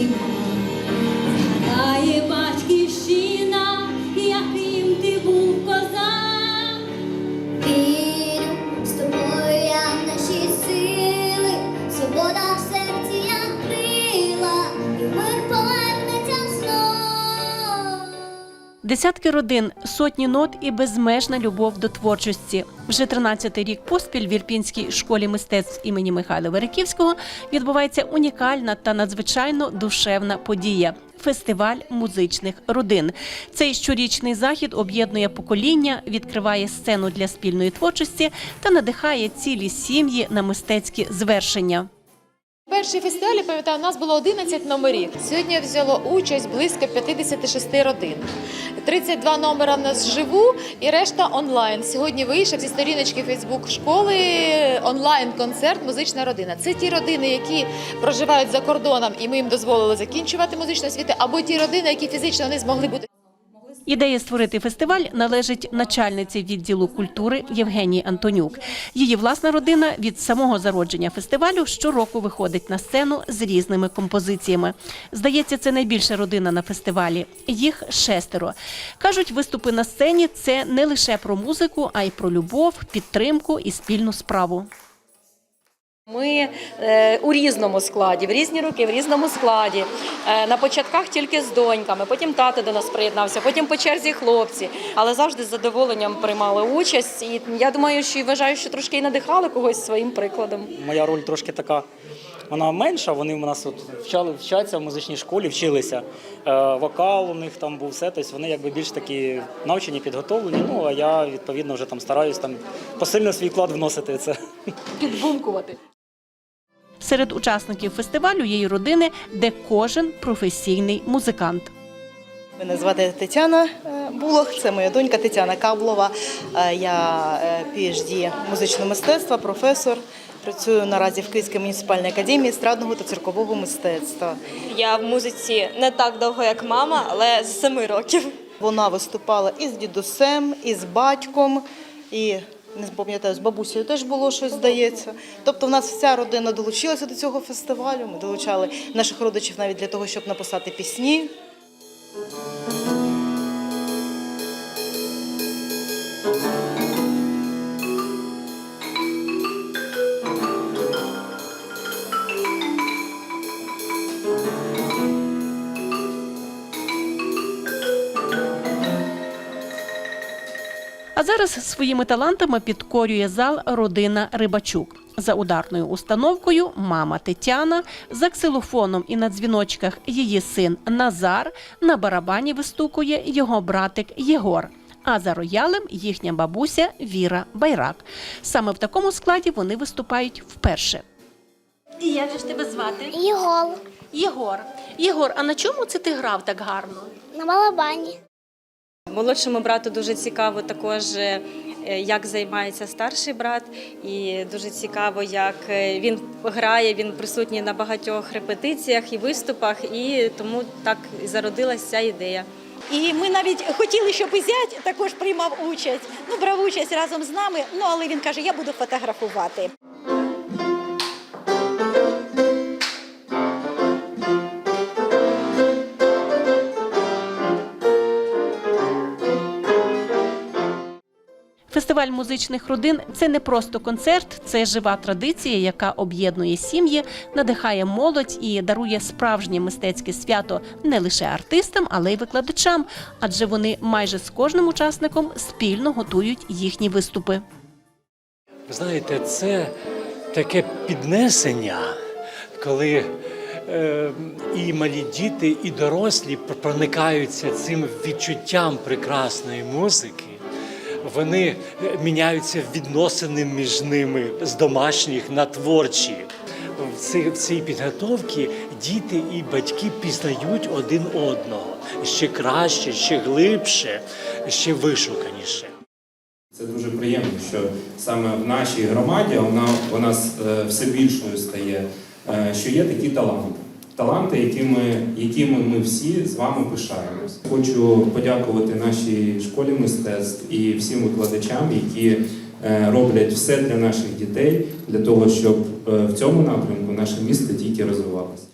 evening. Десятки родин, сотні нот і безмежна любов до творчості. Вже 13-й рік поспіль в Ірпінській школі мистецтв імені Михайла Вериківського відбувається унікальна та надзвичайно душевна подія. Фестиваль музичних родин. Цей щорічний захід об'єднує покоління, відкриває сцену для спільної творчості та надихає цілі сім'ї на мистецькі звершення. Перший фестиваль, я пам'ятаю, у нас було 11 номерів. Сьогодні взяло участь близько 56 родин. 32 номера в нас живу і решта онлайн. Сьогодні вийшов зі сторіночки Фейсбук школи онлайн-концерт Музична родина. Це ті родини, які проживають за кордоном, і ми їм дозволили закінчувати музичну освіту, або ті родини, які фізично не змогли бути. Ідея створити фестиваль належить начальниці відділу культури Євгенії Антонюк. Її власна родина від самого зародження фестивалю щороку виходить на сцену з різними композиціями. Здається, це найбільша родина на фестивалі. Їх шестеро. Кажуть, виступи на сцені це не лише про музику, а й про любов, підтримку і спільну справу. Ми е, у різному складі, в різні роки, в різному складі. Е, на початках тільки з доньками, потім тато до нас приєднався, потім по черзі хлопці. Але завжди з задоволенням приймали участь. І я думаю, що і вважаю, що трошки і надихали когось своїм прикладом. Моя роль трошки така. Вона менша, вони в нас от вчали, вчаться в музичній школі, вчилися. Е, вокал у них там був все, тобто вони якби більш такі навчені, підготовлені. Ну а я відповідно вже там стараюсь там посильно свій вклад вносити це. Підбумкувати. Серед учасників фестивалю є й родини, де кожен професійний музикант. Мене звати Тетяна е, Булох, це моя донька Тетяна Каблова. Е, Я е, PhD музичного мистецтва, професор. Працюю наразі в Київській муніципальній академії естрадного та циркового мистецтва. Я в музиці не так довго, як мама, але з семи років. Вона виступала і з дідусем, і з батьком, і не пам'ятаю, з бабусею теж було щось, здається. Тобто, в нас вся родина долучилася до цього фестивалю. Ми долучали наших родичів навіть для того, щоб написати пісні. А зараз своїми талантами підкорює зал родина Рибачук. За ударною установкою мама Тетяна, за ксилофоном і на дзвіночках її син Назар, на барабані вистукує його братик Єгор. А за роялем їхня бабуся Віра Байрак. Саме в такому складі вони виступають вперше. І як же ж тебе звати? Ігол Єгор. Єгор, а на чому це ти грав так гарно? на балабані. Молодшому брату дуже цікаво також, е, як займається старший брат, і дуже цікаво, як е, він грає. Він присутній на багатьох репетиціях і виступах, і тому так і зародилася ця ідея. І ми навіть хотіли, щоб і зять також приймав участь. Ну, брав участь разом з нами. Ну але він каже, я буду фотографувати. Фестиваль музичних родин це не просто концерт, це жива традиція, яка об'єднує сім'ї, надихає молодь і дарує справжнє мистецьке свято не лише артистам, але й викладачам, адже вони майже з кожним учасником спільно готують їхні виступи. Знаєте, це таке піднесення, коли е, і малі діти, і дорослі проникаються цим відчуттям прекрасної музики. Вони е, міняються відносини між ними з домашніх на творчі. В цій, підготовці діти і батьки пізнають один одного ще краще, ще глибше, ще вишуканіше. Це дуже приємно, що саме в нашій громаді вона, вона е, все більшою стає, е, що є такі таланти. Таланти, якими, якими ми всі з вами пишаємось. Хочу подякувати нашій школі мистецтв і всім викладачам, які е, роблять все для наших дітей, для того, щоб е, в цьому напрямку наше місто тільки розвивалося.